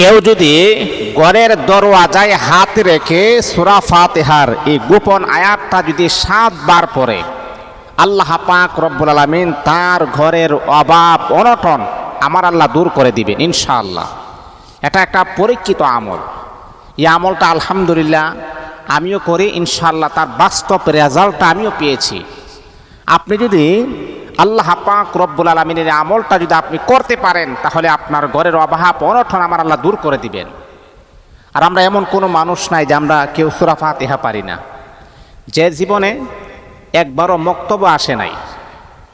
কেউ যদি ঘরের দরওয়াজায় হাত রেখে সুরা ফাতেহার এই গোপন আয়াতটা যদি সাতবার পড়ে, আল্লাহ পাক রব্বুল আলমিন তার ঘরের অভাব, অনটন আমার আল্লাহ দূর করে দিবেন, ইনশাআল্লাহ। এটা একটা পরীক্ষিত আমল। এই আমলটা আলহামদুলিল্লাহ আমিও করি, ইনশাআল্লাহ তার বাস্তব রেজাল্টটা আমিও পেয়েছি। আপনি যদি আল্লাহ পাক রব্বুল আলমিনের আমলটা যদি আপনি করতে পারেন, তাহলে আপনার ঘরের অভাব অনঠন আমার আল্লাহ দূর করে দিবেন। আর আমরা এমন কোনো মানুষ নাই যে আমরা কেউ সুরা ফাতিহা পারি না। যে জীবনে একবারও মক্তব্য আসে নাই,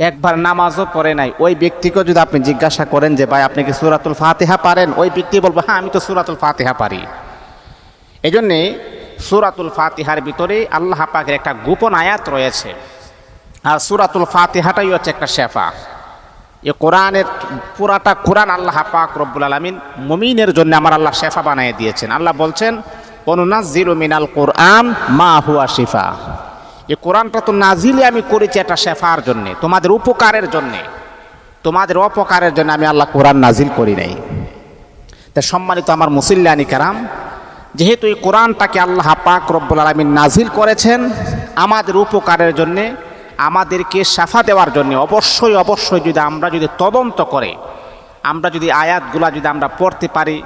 একবার নামাজও পড়ে নাই, ওই ব্যক্তিকে যদি আপনি জিজ্ঞাসা করেন যে, ভাই, আপনি কি সুরাতুল ফাতেহা পারেন? ওই ব্যক্তি বলব হ্যাঁ আমি তো সুরাতুল ফাতিহা পারি। এই জন্যে সুরাতুল ফাতিহার ভিতরে আল্লাহ পাকের একটা গোপন আয়াত রয়েছে। আর সুরাতুল ফাতিহাটাই হচ্ছে একটা শেফা। এ কোরআনের পুরাটা কোরআন আল্লাহ পাক রব্বুল আলমিন মুমিনের জন্য আমার আল্লাহ শেফা বানিয়ে দিয়েছেন। আল্লাহ বলছেন অনুনাজিরু মিনাল কোরআন মা হুয়া শিফা। এ কোরআনটা তো নাজিলে আমি করেছি একটা শেফার জন্যে, তোমাদের উপকারের জন্যে। তোমাদের অপকারের জন্য আমি আল্লাহ কোরআন নাজিল করি নাই। তা সম্মানিত আমার মুসিল্লানি কারাম, যেহেতু এই কোরআনটাকে আল্লাহ পাক রব্বুল আলমিন নাজিল করেছেন, আমাদের উপকারের জন্যে আমাদেরকে সাফা দেওয়ার জন্য অবশ্যই অবশ্যই যদি আমরা যদি তদন্ত করে, আমরা যদি আয়াতগুলা যদি আমরা পড়তে পারি,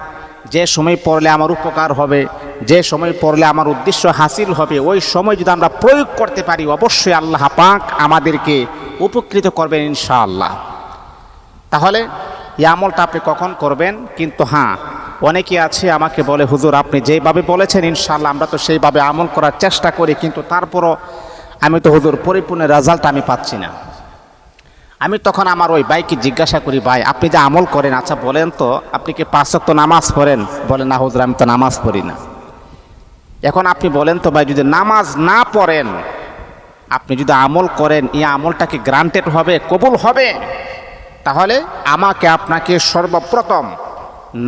যে সময় পড়লে আমার উপকার হবে, যে সময় পড়লে আমার উদ্দেশ্য হাসিল হবে, ওই সময় যদি আমরা প্রয়োগ করতে পারি, অবশ্যই আল্লাহ পাক আমাদেরকে উপকৃত করবেন ইনশাআল্লাহ। তাহলে এই আমলটা আপনি কখন করবেন? কিন্তু হ্যাঁ অনেকে আছে আমাকে বলে, হুজুর, আপনি যেইভাবে বলেছেন ইনশাআল্লাহ, আমরা তো সেইভাবে আমল করার চেষ্টা করি, কিন্তু তারপরও আমি তো হুজুর পরিপূর্ণ রেজাল্ট আমি পাচ্ছি না। আমি তখন আমার ওই ভাইকে জিজ্ঞাসা করি, ভাই, আপনি যে আমল করেন আচ্ছা বলেন তো, আপনি কি পাঁচ তো নামাজ পড়েন? বলেন না হুজুর, আমি তো নামাজ পড়ি না। এখন আপনি বলেন তো, ভাই, যদি নামাজ না পড়েন, আপনি যদি আমল করেন, এই আমলটা কি গ্রান্টেড হবে, কবুল হবে? তাহলে আমাকে আপনাকে সর্বপ্রথম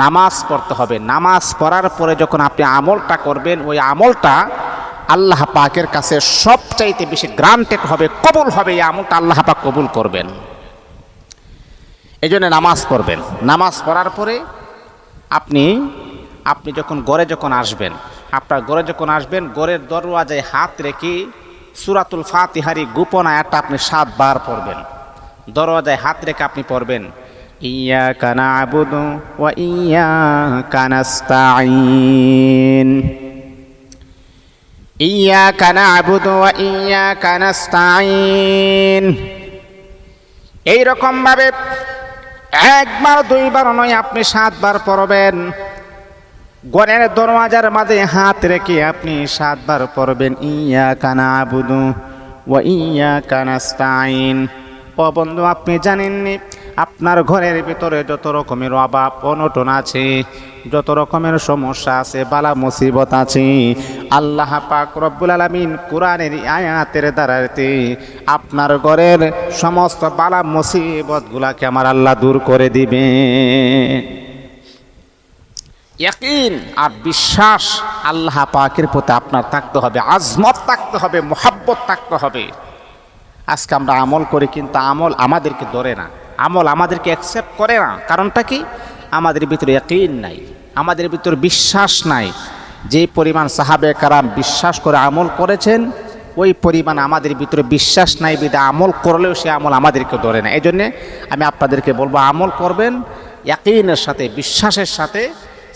নামাজ পড়তে হবে। নামাজ পড়ার পরে যখন আপনি আমলটা করবেন, ওই আমলটা আল্লাহ পাকের কাছে সবচাইতে বেশি গ্রান্টেড হবে, কবুল হবে আমলটা আল্লাহ পাক কবুল করবেন। এই জন্য নামাজ পড়বেন। নামাজ পড়ার পরে আপনি আপনি যখন গড়ে যখন আসবেন, আপনার গড়ে যখন আসবেন, গড়ের দরওয়াজায় হাত রেখে সুরাতুল ফাতিহারি গোপন আয়াতটা আপনি সাতবার পড়বেন। দরওয়াজায় হাত রেখে আপনি পড়বেন ইয়া কানা আবুদু ওয়া ইয়া কানাস্তাইন কানা আবুদু ওয়া ইয়া কানাস্তাইন এইরকম ভাবে একবার, দুইবার নয়, আপনি সাতবার পড়বেন। গনের দরওয়াজার মাঝে হাত রেখে আপনি সাতবার পড়বেন ইয়া কানা আবুদু ওয়া ইয়া কানাস্তাইন ও বন্ধু, আপনি জানেননি আপনার ঘরের ভিতরে যত রকমের অভাব, অনটন আছে, যত রকমের সমস্যা আছে, বালা মুসিবত আছে, আল্লাহ পাক রব্বুল আলমিন কোরআনের আয়াতের দ্বারাতে আপনার ঘরের সমস্ত বালা মুসিবতগুলাকে আমার আল্লাহ দূর করে দিবে। ইয়াকিন আর বিশ্বাস আল্লাহ পাকের প্রতি আপনার থাকতে হবে, আজমত থাকতে হবে, মোহাব্বত থাকতে হবে। আজকে আমরা আমল করি কিন্তু আমল আমাদেরকে ধরে না। আমল আমাদেরকে অ্যাকসেপ্ট করে না। কারণটা কি? আমাদের ভিতরে একইন নাই। আমাদের ভিতরে বিশ্বাস নাই। যে পরিমাণ সাহাবে কারাম বিশ্বাস করে আমল করেছেন, ওই পরিমাণ আমাদের ভিতরে বিশ্বাস নাই বিধে আমল করলেও সে আমল আমাদেরকে ধরে না এই জন্যে আমি আপনাদেরকে বলব, আমল করবেন একইনের সাথে, বিশ্বাসের সাথে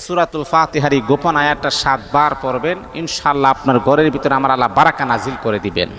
সুরাতুল ফাতিহারি গোপন আয়াতটা সাতবার পড়বেন। ইনশাল্লাহ আপনার ঘরের ভিতরে আমার আল্লাহ বারাকা নাজিল করে দিবেন।